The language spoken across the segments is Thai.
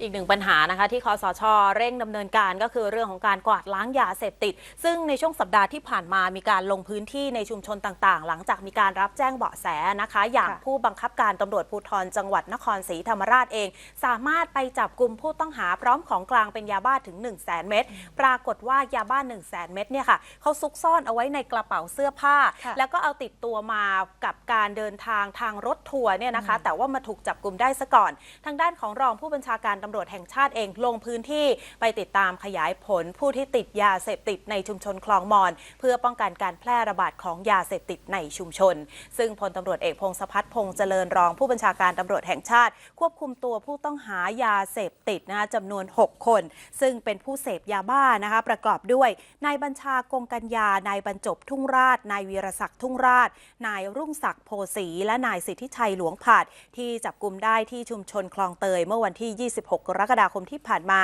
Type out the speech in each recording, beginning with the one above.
อีกหนึ่งปัญหานะคะที่คอสช เร่งดำเนินการก็คือเรื่องของการกวาดล้างยาเสพติด ซึ่งในช่วงสัปดาห์ที่ผ่านมามีการลงพื้นที่ในชุมชนต่างๆ หลังจากมีการรับแจ้งเบาะแสนะคะ อย่างผู้บังคับการตำรวจภูธรจังหวัดนครศรีธรรมราชเอง สามารถไปจับกลุ่มผู้ต้องหาพร้อมของกลางเป็นยาบ้าถึง 1 0 0 0 0แเม็ดปรากฏว่ายาบ้า 1 0 0 0 0แเม็ดเนี่ยค่ะเขาซุกซ่อนเอาไว้ในกระเป๋าเสื้อผ้า แล้วก็เอาติดตัวมากับการเดินทางทางรถทัวร์เนี่ยนะคะ แต่ว่ามาถูกจับกลุ่มได้ซะก่อน ทางด้านของรองผู้บัญชาการตำรวจแห่งชาติเองลงพื้นที่ไปติดตามขยายผลผู้ที่ติดยาเสพติดในชุมชนคลองมอน เพื่อป้องกันการแพร่ระบาดของยาเสพติดในชุมชน ซึ่งพลตำรวจเอกพงศพัฒน์พงษ์เจริญรองผู้บัญชาการตำรวจแห่งชาติ ควบคุมตัวผู้ต้องหายาเสพติดนะคะจำนวน 6 คน ซึ่งเป็นผู้เสพยาบ้านะคะประกอบด้วยนายบัญชากงกัญญานายบรรจบทุ่งราชนายวีรศักดิ์ทุ่งราช นายรุ่งศักดิ์โพสีและนายสิทธิชัยหลวงผาดที่จับกลุ่มได้ที่ชุมชนคลองเตยเมื่อวันที่ 26 6 กรกฎาคมที่ผ่านมา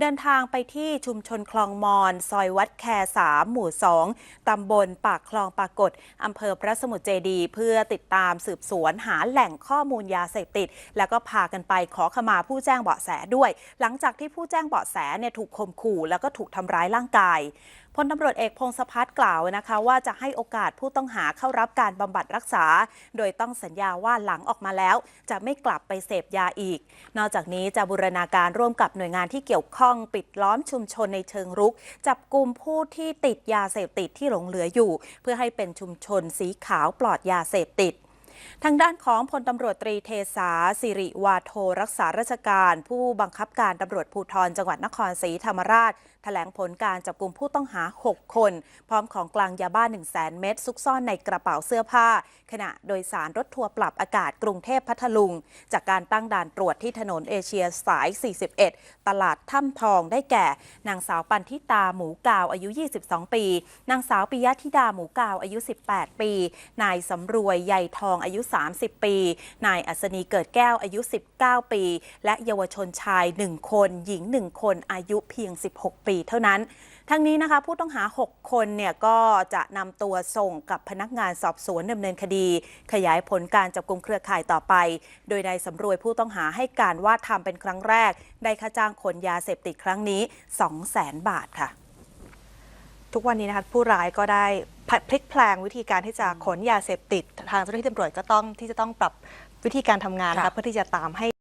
เดินทางไปที่ชุมชนคลองมอน ซอยวัดแคสามหมู่ 2 ตำบลปากคลองปากฏอำเภอพระสมุทรเจดี เพื่อติดตามสืบสวนหาแหล่งข้อมูลยาเสพติด แล้วก็พากันไปขอขมาผู้แจ้งเบาะแสด้วย หลังจากที่ผู้แจ้งเบาะแสเนี่ยถูกข่มขู่แล้วก็ถูกทำร้ายร่างกาย ลตำรวจเอกพงศพัฒน์กล่าวนะคะ ว่าจะให้โอกาสผู้ต้องหาเข้ารับการบำบัดรักษา โดยต้องสัญญาว่าหลังออกมาแล้ว จะไม่กลับไปเสพยาอีก นอกจากนี้จะบูรณาการร่วมกับหน่วยงานที่เกี่ยวข้องปิดล้อมชุมชนในเชิงรุก จับกลุ่มผู้ที่ติดยาเสพติดที่หลงเหลืออยู่ เพื่อให้เป็นชุมชนสีขาวปลอดยาเสพติด ทางด้านของพลตำรวจตรีเทสาสิริวาโทรักษาราชการ ผู้บังคับการตำรวจภูธรจังหวัดนครศรีธรรมราชแถลงผลการจับกลุ่มผู้ต้องหา 6 คน พร้อมของกลางยาบ้า 1 0 0 0 0แเม็ดซุกซ่อนในกระเป๋าเสื้อผ้า ขณะโดยสารรถทัวร์ปรับอากาศกรุงเทพพัทลุง จากการตั้งด่านตรวจที่ถนนเอเชียสาย 41 ตลาดถ้ำทองได้แก่ นางสาวปันทิตาหมูกาวอายุ 22 ปี นางสาวปิยะธิดาหมูกาวอายุ 18 ปี นายสำรวยใยทองอาายุ 30 ปี นายอัศนีเกิดแก้วอายุ 19 ปี และเยาวชนชาย 1 คน หญิง 1 คนอายุเพียง 16 ปีเท่านั้นทั้งนี้นะคะผู้ต้องหา 6 คนเนี่ยก็จะนำตัวส่งกับพนักงานสอบสวนดำเนินคดี ขยายผลการจับกลุ่มเครือข่ายต่อไป โดยนายสำรวยผู้ต้องหาให้การว่าทำเป็นครั้งแรก ได้ค่าจ้างขนยาเสพติดครั้งนี้ 200,000บาทค่ะ ทุกวันนี้นะคะผู้ร้ายก็ได้พลิกแพลงวิธีการที่จะขนยาเสพติด ทางเจ้าหน้าที่ตำรวจก็ต้องที่จะต้องปรับวิธีการทำงานนะคะค่ะเพื่อที่จะตามให้